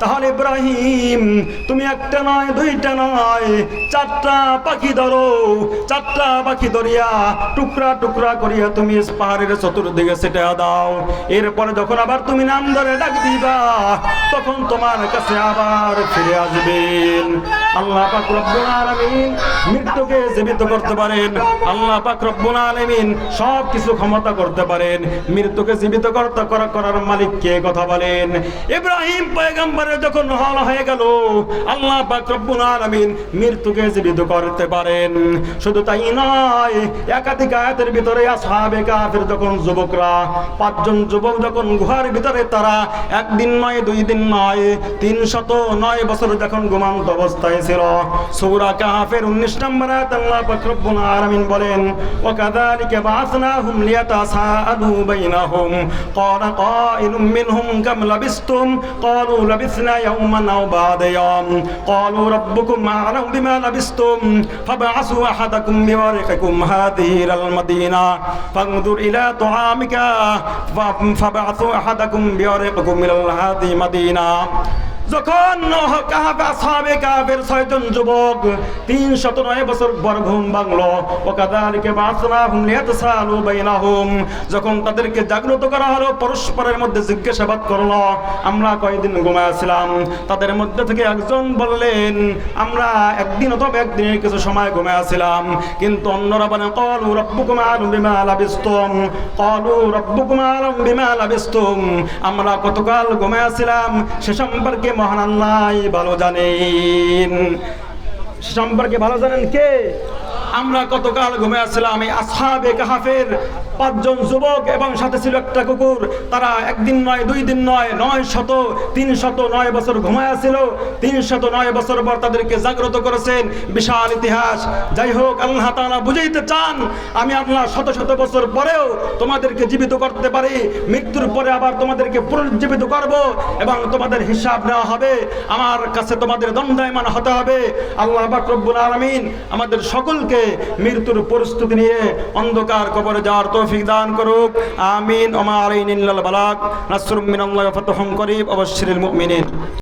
তাহলে ইব্রাহিম, তুমি একটা নয়, দুইটা নয়, চারটা পাখি ধরো, চারটা পাখি ধরিয়া টুকরা টুকরা করিয়া তুমি পাহাড়ের চতুর্দিকে সেটা দাও। এরপরে যখন আবার তুমি নাম ধরে ডাক দিবা, তখন তোমার কাছে আবার ফিরে আসবেন আল্লাহ পাক রব্বুল আলামিন মৃত্যুকে জীবিত করতে পারেন। আল্লাহ পাক রব্বুল আলামিন সব কিছু ক্ষমতা করতে পারেন। মৃত্যুকে জীবিত করতে করা, করার মালিক কে কথা বলেন। ইব্রাহিম পয়গম্বরের যখন হল হয়ে গেল, আল্লাহ পাক রব্বুল আলামিন মৃত্যুকে জীবিত করতে পারেন। শুধু তাই নয়, একাধিক আয়াতের ভিতরে আসহাবে কাফের যখন যুবকরা, পাঁচজন যুবক যখন গুহার ভিতরে, তারা একদিন নয়, দুই দিন নয়, তিন শত নয় বছর যখন ঘুমান্ত অবস্থায় ছিল সূরা কাফের 19 নম্বর আয়াত আল্লাহ পাক রব্বুল আলামিন বলেন ওয়া কাযালিকা বা'াসনাহুম লিয়াতাসাআলু বাইনাহুম ক্বালা قائل منهم كم لبستم قالوا لبثنا يوما أو بعد يوم قالوا ربكم أعلم بما لبستم فبعثوا أحدكم بورقكم هذه إلى المدينة فانظر إلى طعامك ف- فبعثوا أحدكم بورقكم إلى هذه المدينة যখন ছয়জন যুবক তিন শত নয় বছর ঘুম ভাঙলো ও কাদালিকে বাসনাহুম যখন তাদেরকে জাগ্রত করা হলো, পরস্পরের মধ্যে জিজ্ঞাসাবাদ করল, আমরা কয়দিন ঘুমাইছিলাম তাদের মধ্যে থেকে একজন বললেন, আমরা একদিন অথবা একদিনের কিছু সময় ঘুমাইছিলাম কিন্তু অন্যরা বলেন, কলু রব্বুকুম আলম বিমা লাবিস্তুম, কলু রব্বুকুম আলম বিমা লাবিস্তুম। আমরা কতকাল ঘুমাইছিলাম সে সম্পর্কে মহান আল্লাহ ভালো জানেন। সম্পর্কে ভালো জানেন কে? আমরা কতকাল ঘুমে আসছিলাম আমি আসহাবে কাহাফের পাঁচজন যুবক এবং সাথে ছিল একটা কুকুর। তারা একদিন নয়, দুই দিন নয় নয় শত, তিন শত নয় বছর ঘুমায় ছিল তিন শত নয় বছর পর তাদেরকে জাগ্রত করেছেন। বিশাল ইতিহাস। যাই হোক, আল্লাহ তাআলা বুঝাইতে চান, আমি আল্লাহ শত শত বছর পরেও তোমাদেরকে জীবিত করতে পারি। মৃত্যুর পরে আবার তোমাদেরকে পুনর্জীবিত করব এবং তোমাদের হিসাব নেওয়া হবে। আমার কাছে তোমাদের দণ্ডায়মান হতে হবে। আল্লাহ পাক রব্বুল আলামিন আমাদের সকলকে মৃত্যুর পরিস্থিতি নিয়ে অন্ধকার কবরে যাওয়ার তৌফিক দান করুক। আমিন। ওমা আলাইনিল বালাক নাসরুম মিনাল্লাহি ফাতহুম করিব। অবশ্যিরিল মুমিনিন।